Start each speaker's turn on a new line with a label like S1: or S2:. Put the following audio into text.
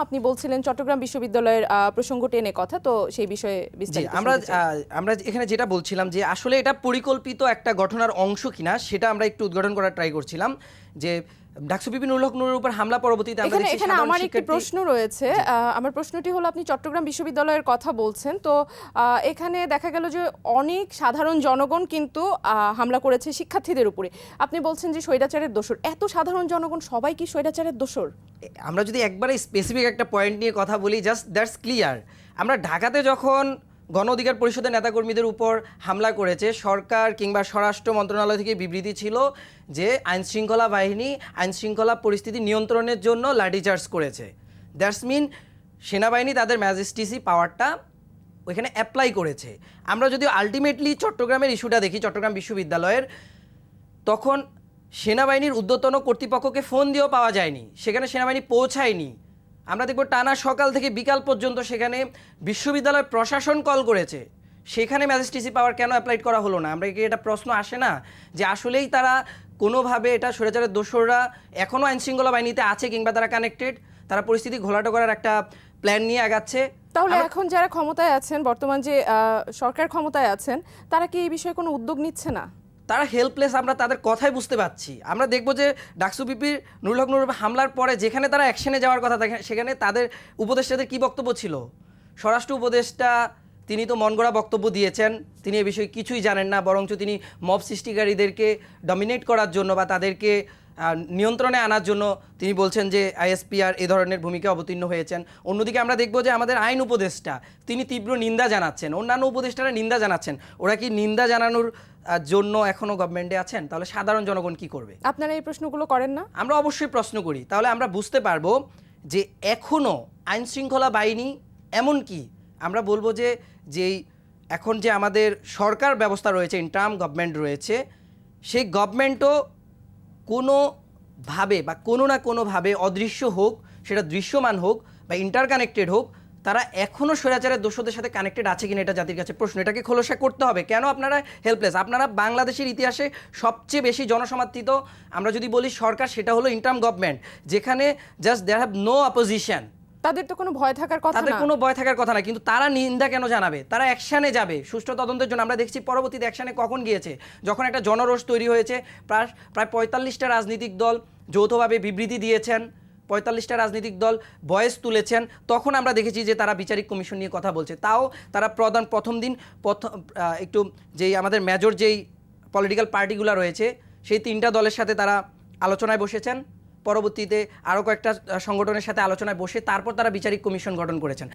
S1: আপনি বলছিলেন চট্টগ্রাম বিশ্ববিদ্যালয়ের আহ, প্রসঙ্গ টেনে কথা তো সেই বিষয়ে বিস্তারিত
S2: আমরা আহ, আমরা এখানে যেটা বলছিলাম যে আসলে এটা পরিকল্পিত একটা ঘটনার অংশ কিনা সেটা আমরা একটু উদ্ঘাটন করার ট্রাই করছিলাম যে ডাকসু বিপিন উল্লক নুরের উপর হামলা পরবর্তীতে আমরা
S1: এখানে
S2: দেখছি
S1: এখানে আমার একটি প্রশ্ন রয়েছে। আমার প্রশ্নটি হলো আপনি চট্টগ্রাম বিশ্ববিদ্যালয়ের কথা বলছেন। তো এখানে দেখা গেল যে অনেক সাধারণ জনগণ কিন্তু হামলা করেছে শিক্ষার্থীদের উপরে। আপনি বলছেন যে স্বৈরাচারের দোষর। এত সাধারণ জনগণ সবাই কি স্বৈরাচারের দোষর?
S2: আমরা যদি একবারে স্পেসিফিক একটা পয়েন্ট নিয়ে কথা বলি জাস্ট দ্যাটস ক্লিয়ার আমরা ঢাকাতে যখন গণ অধিকার পরিষদের নেতাকর্মীদের উপর হামলা করেছে। সরকার কিংবা স্বরাষ্ট্র মন্ত্রণালয় থেকে বিবৃতি ছিল যে আইন শৃঙ্খলা বাহিনী আইন শৃঙ্খলা পরিস্থিতি নিয়ন্ত্রণের জন্য লাঠিচার্জ করেছে। দ্যাটস মিন সেনাবাহিনী তাদের ম্যাজিস্ট্রেসি পাওয়ারটা ওইখানে অ্যাপ্লাই করেছে। আমরা যদি আলটিমেটলি চট্টগ্রামের ইস্যুটা দেখি, চট্টগ্রাম বিশ্ববিদ্যালয়ের, তখন সেনাবাহিনীর ঊর্ধ্বতন কর্তৃপক্ষকে ফোন দিয়েও পাওয়া যায়নি। সেখানে সেনাবাহিনী পৌঁছায়নি। আমরা দেখব টানা সকাল থেকে বিকাল পর্যন্ত সেখানে বিশ্ববিদ্যালয় প্রশাসন কল করেছে। সেখানে ম্যাজিস্ট্রেসি পাওয়ার কেন অ্যাপ্লাইড করা হলো না? আমরা কি এটা প্রশ্ন আসে না? যে আসলেই তারা কোনোভাবে এটা স্বৈরাচারের দোসররা এখনও আইনশৃঙ্খলা বাহিনীতে আছে কিংবা তারা কানেক্টেড তারা পরিস্থিতি ঘোলাটো করার একটা প্ল্যান নিয়ে আগাচ্ছে।
S1: তাহলে এখন যারা ক্ষমতায় আছেন বর্তমান যে সরকার ক্ষমতায় আছেন তারা কি এই বিষয়ে কোনো উদ্যোগ নিচ্ছে না?
S2: তারা হেল্পলেস আমরা তাদের কথাই বুঝতে পারছি। আমরা দেখব যে ডাকসু বিপির নুরুল হক হামলার পরে যেখানে তারা অ্যাকশনে যাওয়ার কথা থাকে সেখানে তাদের উপদেষ্টাদের কি বক্তব্য ছিল? স্বরাষ্ট্র উপদেষ্টা, তিনি তো মনগড়া বক্তব্য দিয়েছেন, তিনি এ বিষয়ে কিছুই জানেন না, বরঞ্চ তিনি মব সৃষ্টিকারীদেরকে ডমিনেট করার জন্য বা তাদেরকে নিয়ন্ত্রণে আনার জন্য তিনি বলছেন যে আইএসপিআর এ ধরনের ভূমিকা অবতীর্ণ হয়েছেন। অন্যদিকে আমরা দেখব যে আমাদের আইন উপদেষ্টা তিনি তীব্র নিন্দা জানাচ্ছেন অন্যান্য উপদেষ্টারা নিন্দা জানাচ্ছেন। ওরা কি নিন্দা জানানোর জন্য এখনও গভর্নমেন্টে আছেন? তাহলে সাধারণ জনগণ কি করবে?
S1: আপনারা এই প্রশ্নগুলো করেন না?
S2: আমরা অবশ্যই প্রশ্ন করি। তাহলে আমরা বুঝতে পারব যে এখনও আইন শৃঙ্খলা বাহিনী এমন কি? আমরা বলব যে যেই এখন যে আমাদের সরকার ব্যবস্থা রয়েছে ইন্টার্ম গভর্নমেন্ট রয়েছে সেই গভর্নমেন্টও কোনোভাবে বা কোনো না কোনোভাবে অদৃশ্য হোক, সেটা দৃশ্যমান হোক বা ইন্টারকানেক্টেড হোক, তারা এখনও স্বৈরাচারের দোষদের সাথে কানেক্টেড আছে কিনা এটা জাতির কাছে প্রশ্ন। এটাকে খোলসা করতে হবে। কেন আপনারা হেল্পলেস আপনারা বাংলাদেশের ইতিহাসে সবচেয়ে বেশি জনসমর্থিত আমরা যদি বলি সরকার, সেটা হলো ইন্টার্ম গভর্নমেন্ট যেখানে just there have no opposition
S1: তাদের তো কোনো ভয় থাকার কথা
S2: তাদের কোনো ভয় থাকার কথা না কিন্তু তারা নিন্দা কেন জানাবে? তারা অ্যাকশানে যাবে। সুষ্ঠু তদন্তের জন্য আমরা দেখছি পরবর্তীতে অ্যাকশানে কখন গিয়েছে। যখন একটা জনরোষ তৈরি হয়েছে প্রায় প্রায় পঁয়তাল্লিশটা রাজনৈতিক দল যৌথভাবে বিবৃতি দিয়েছেন পঁয়তাল্লিশটা রাজনৈতিক দল বয়েস তুলেছেন তখন আমরা দেখেছি যে তারা বিচারিক কমিশন নিয়ে কথা বলছে। তাও তারা প্রধান প্রথম দিন প্রথম একটু যেই আমাদের মেজর যেই পলিটিক্যাল পার্টিগুলো রয়েছে সেই তিনটা দলের সাথে তারা আলোচনায় বসেছেন। পরবর্তীতে আরও কয়েকটা সংগঠনের সাথে আলোচনায় বসে তারপর তারা বিচারিক কমিশন গঠন করেছেন।